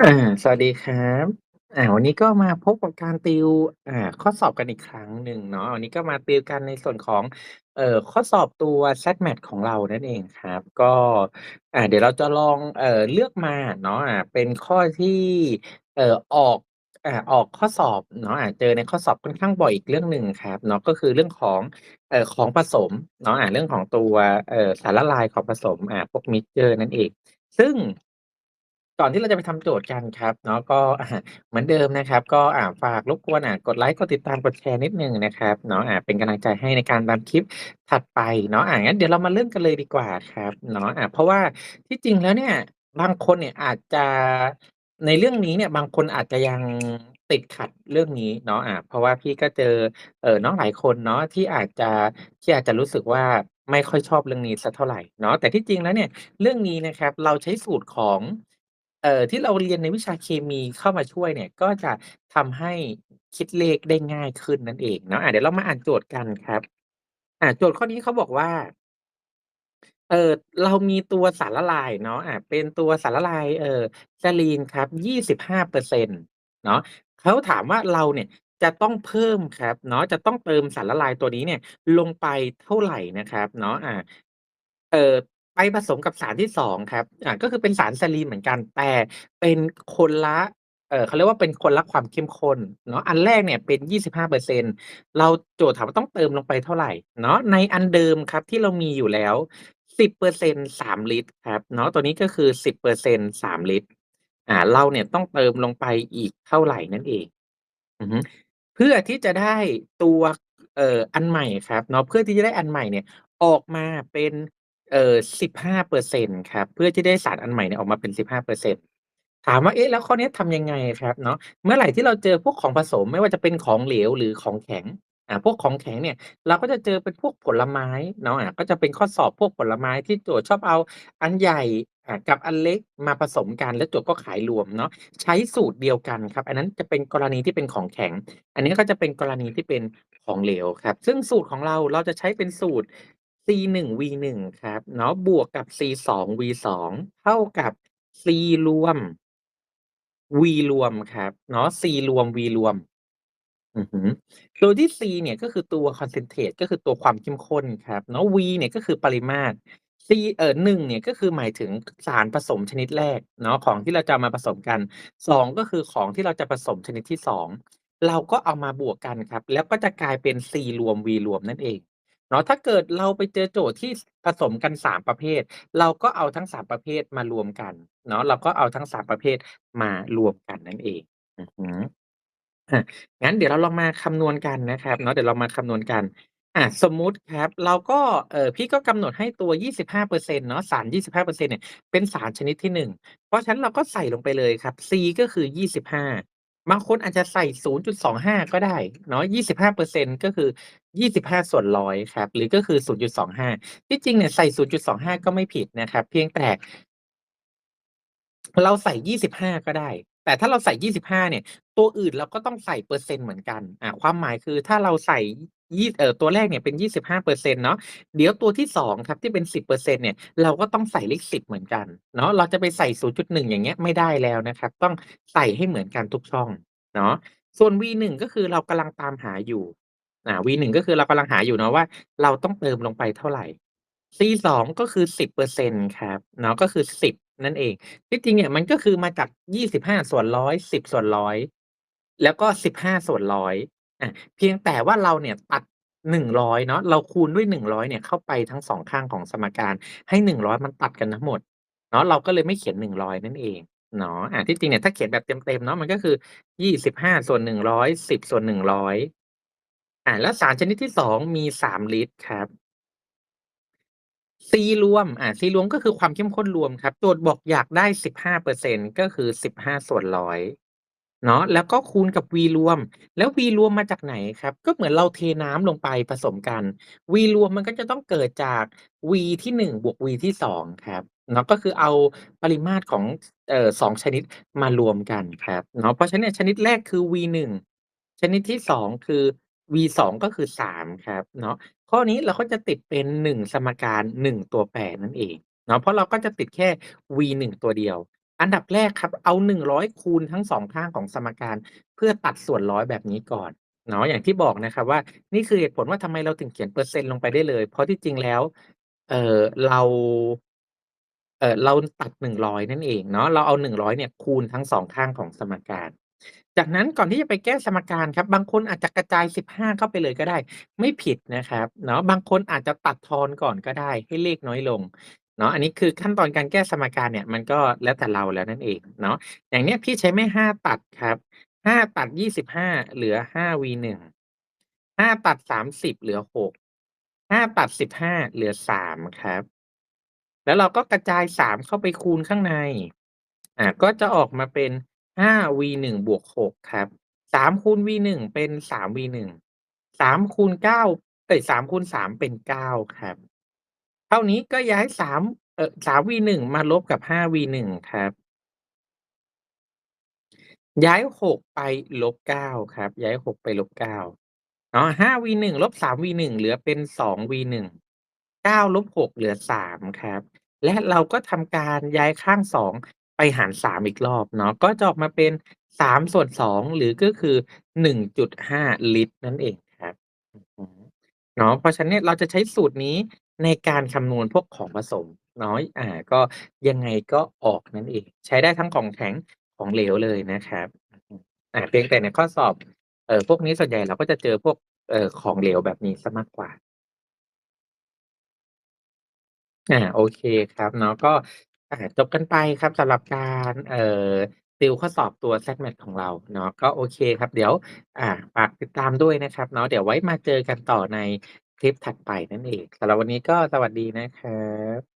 อาสวัสดีครับ อ่า วันนี้ก็มาพบกับการติว อ่า ข้อสอบกันอีกครั้งหนึ่งเนาะ วันนี้ก็มาติวกันในส่วนของ เอ่อ ข้อสอบตัว ZMAT ของเรานั่นเองครับ ก็ อ่า เดี๋ยวเราจะลอง เอ่อ เลือกมาเนาะ อ่า เป็นข้อที่ เอ่อ ออก อ่า ออกข้อสอบเนาะ อ่า เจอในข้อสอบค่อนข้างบ่อยอีกเรื่องหนึ่งครับเนาะ ก็คือเรื่องของ เอ่อ ของผสมเนาะ อ่า เรื่องของตัว เอ่อ สารละลายของผสม อ่า พวก Mixture นั่นเอง ซึ่ง ก่อนที่เราจะไปทำโจทย์กันครับเนาะก็ อ่าเหมือนเดิมนะครับ ก็อ่าฝากรบกวนอ่ากดไลก์กดติดตามกดแชร์นิดนึงนะครับเนาะอ่าเป็นกำลังใจให้ในการทำคลิปถัดไปเนาะอ่างั้นเดี๋ยวเรามาเริ่มกันเลยดีกว่าครับเนาะอ่าเพราะว่าที่จริงแล้วเนี่ยบางคนเนี่ยอาจจะในเรื่องนี้เนี่ยบางคนอาจจะยังติดขัดเรื่องนี้เนาะอ่าเพราะว่าพี่ก็เจอเออน้องหลายคนเนาะที่อาจจะที่อาจจะรู้สึกว่าไม่ค่อยชอบเรื่องนี้สักเท่าไหร่เนาะแต่ที่จริงแล้วเนี่ยเรื่องนี้นะครับเราใช้สูตรของ เอ่อ ที่เราเรียนในวิชาเคมีเข้ามาช่วยเนี่ย ก็จะทำให้คิดเลขได้ง่ายขึ้นนั่นเองเนาะ อ่า เดี๋ยวเรามาอ่านโจทย์กันครับ อ่า โจทย์ข้อนี้เขาบอกว่า เอ่อ เรามีตัวสารละลายเนาะ อ่า เป็นตัวสารละลาย เอ่อ Serine ครับ 25%เนาะ เขาถามว่าเราเนี่ยจะต้องเพิ่มครับเนาะ จะต้องเติมสารละลายตัวนี้เนี่ยลงไปเท่าไรนะครับเนาะ อ่า เอ่อ ไปผสมกับสารที่ 2 ครับ อ่า ก็คือเป็นสาร Serine เหมือนกัน แต่เป็นคนละ เอ่อ เขาเรียกว่าเป็นคนละความเข้มข้นเนาะ อันแรกเนี่ยเป็น 25%เราโจทย์ถามว่าต้องเติมลงไปเท่าไรเนาะ ในอันเดิมครับที่เรามีอยู่แล้ว 10% 3 ลิตรครับ เนาะ ตัวนี้ก็คือ 10% 3 ลิตร อ่า เราเนี่ยต้องเติมลงไปอีกเท่าไหร่นั่นเอง อือฮึ เพื่อที่จะได้ตัว เอ่อ อันใหม่ครับเนาะ เพื่อที่จะได้อันใหม่เนี่ยออกมาเป็น เอ่อ 15%ครับ เพื่อที่ได้สารอันใหม่เนี่ยออกมาเป็น 15%ถามว่า เอ๊ะ แล้วข้อนี้ทำยังไงครับเนาะ เมื่อไหร่ที่เราเจอพวกของผสม ไม่ว่าจะเป็นของเหลว หรือของแข็ง อ่า พวกของแข็งเนี่ย เราก็จะเจอเป็นพวกผลไม้เนาะ อ่า ก็จะเป็นข้อสอบพวกผลไม้ที่โจทย์ชอบเอาอันใหญ่ อ่า กับอันเล็กมาผสมกัน แล้วโจทย์ก็ขายรวมเนาะ ใช้สูตรเดียวกันครับ อันนั้นจะเป็นกรณีที่เป็นของแข็ง อันนี้ก็จะเป็นกรณีที่เป็นของเหลวครับ ซึ่งสูตรของเรา เราจะใช้เป็นสูตร C1V1 ครับเนาะบวกกับ C2V2 เท่ากับ C รวม V รวมครับเนาะ C รวม V รวมอือฮึโดยที่ C เนี่ยก็คือตัว concentrate ก็คือตัวความเข้มข้นครับเนาะ V เนี่ยก็คือปริมาตร C เอ่อ1เนี่ยก็คือหมายถึงสารผสมชนิดแรกเนาะของที่เราจะมาผสมกัน2ก็คือของที่เราจะผสมชนิดที่2เราก็เอามาบวกกันครับ แล้วก็จะกลายเป็น C รวม V รวมนั่นเอง นาะถ้าเกิดเราไปเจอโจทย์ที่ผสมกัน 3 ประเภท เราก็เอาทั้ง 3 ประเภทมารวมกันเนาะเราก็เอาทั้ง 3 ประเภทมารวมกันนั่นเองอือฮึอางั้นเดี๋ยวเราลองมาคำนวณกันนะครับเนาะเดี๋ยวเรามาคำนวณกันอ่าสมมุติครับ เราก็เออพี่ก็กำหนดให้ตัว 25%เนาะสาร 25%เนี่ยเป็นสารชนิดที่ 1 เพราะฉะนั้นเราก็ใส่ลงไปเลยครับ C ก็คือ 25 บางคนอาจจะใส่ 0.25 ก็ได้เนาะ25%ก็คือ 25 ส่วนร้อยครับ หรือก็คือ 0.25 ที่จริงเนี่ยใส่ 0.25 ก็ไม่ผิดนะครับ เพียงแต่เราใส่ 25 ก็ได้ แต่ถ้าเราใส่ 25 เนี่ย ตัวอื่นเราก็ต้องใส่เปอร์เซ็นต์เหมือนกัน อ่าความหมายคือถ้าเราใส่ ยี่เอ่อตัวแรกเนี่ยเป็น25%เปอร์เซ็นเนาะเดี๋ยวตัวที่2ครับที่เป็น10%เปอร์เซ็นเนี่ยเราก็ต้องใส่เลข10เหมือนกันเนาะเราจะไปใส่0.1อย่างเงี้ยไม่ได้แล้วนะครับ ต้องใส่ให้เหมือนกันทุกช่องเนาะส่วน V1 ก็คือเรากำลังตามหาอยู่อ่า V1 ก็คือเรากำลังหาอยู่เนาะว่า เราต้องเติมลงไปเท่าไหร่ C2 ก็คือ10%ครับเนาะก็คือ10นั่นเองที่จริงเนี่ยมันก็คือมาจาก25/100 10/100แล้วก็15/100อยา เพียงแต่ว่าเราเนี่ยตัด 100 เนาะ เราคูณด้วย 100 เนี่ยเข้าไปทั้ง 2 ข้างของสมการ ให้ 100 มันตัดกันทั้งหมด เนาะ เราก็เลยไม่เขียน 100 นั่นเอง เนาะอาที่จริงเนี่ยถ้าเขียนแบบเต็มๆ เนาะ มันก็คือ 25/100 10/100 อ่า แล้วสารชนิดที่ 2 มี 3 ลิตรครับ C รวม อ่า C รวมก็คือความเข้มข้นรวมครับ โจทย์บอกอยากได้15%ก็คือ15/100 เนาะแล้วก็คูณกับ V รวม แล้ว V รวมมาจากไหนครับ ก็เหมือนเราเทน้ำลงไปผสมกัน V รวมมันก็จะต้องเกิดจาก V ที่ 1 บวก V ที่ 2 ครับเนาะก็คือเอาปริมาตรของเอ่อ2ชนิดมารวมกันครับเนาะเพราะฉะนั้นชนิดแรกคือ V1 ชนิดที่ 2 คือ V2 ก็คือ 3 ครับเนาะข้อนี้เราก็จะติดเป็น 1 สมการ 1 ตัวแปรนั่นเองเนาะเพราะเราก็จะติดแค่ V1 ตัวเดียว อันดับแรกครับ เอา100คูณทั้ง2ข้างของสมการ เพื่อตัดส่วนร้อยแบบนี้ก่อนเนาะอย่างที่บอกนะครับว่านี่คือเหตุผลว่าทำไมเราถึงเขียนเปอร์เซ็นต์ลงไปได้เลย เพราะที่จริงแล้ว เออเรา เออเราตัด100นั่นเองเนาะเราเอา100เนี่ยคูณทั้ง2ข้างของสมการ จากนั้นก่อนที่จะไปแก้สมการครับ บางคนอาจจะกระจาย15เข้าไปเลยก็ได้ ไม่ผิดนะครับเนาะบางคนอาจจะตัดทอนก่อนก็ได้ ให้เลขน้อยลง เนาะอันนี้คือขั้นตอนการแก้สมการเนี่ยมันก็แล้วแต่เราแล้วนั่นเองเนาะอย่างเนี้ยพี่ใช้แม่5ตัดครับ5ตัด25เหลือ 5v1 5ตัด30เหลือ6 5ตัด15เหลือ3ครับ แล้วเราก็กระจาย3เข้าไปคูณข้างในอ่าก็จะออกมาเป็น 5v1 บวก6ครับ3คูณ v1 เป็น 3v1 3คูณ9เอ๊ย3คูณ3เป็น9ครับ เท่านี้ก็ย้าย 3 เอ่อ 3v1 มาลบกับ 5v1 ครับ ย้าย 6 ไปลบ 9 ครับ ย้าย 6 ไปลบ 9เนาะ 5v1 ลบ 3v1 เหลือเป็น 2v1 9ลบ 6 เหลือ 3 ครับ และเราก็ทำการย้ายข้าง 2 ไปหาร 3 อีกรอบเนาะ ก็จะออกมาเป็น3/2หรือก็คือ 1.5 ลิตรนั่นเองครับเนาะเพราะฉะนั้นเนี่ยเราจะใช้สูตรนี้ ในการคำนวณพวกของผสมเนาะ อ่า ก็ยังไงก็ออกนั่นเอง ใช้ได้ทั้งของแข็งของเหลวเลยนะครับ อ่า เพียงแต่ในข้อสอบ เอ่อ พวกนี้ส่วนใหญ่เราก็จะเจอพวก เอ่อ ของเหลวแบบนี้เสียมากกว่า อ่า โอเคครับเนาะ ก็ อ่า จบกันไปครับสำหรับการ เอ่อ ติวข้อสอบตัว ZMAT ของเราเนาะ ก็โอเคครับ เดี๋ยว อ่า ฝากติดตามด้วยนะครับเนาะ เดี๋ยวไว้มาเจอกันต่อใน คลิปถัดไปนั่นเอง สำหรับวันนี้ก็สวัสดีนะครับ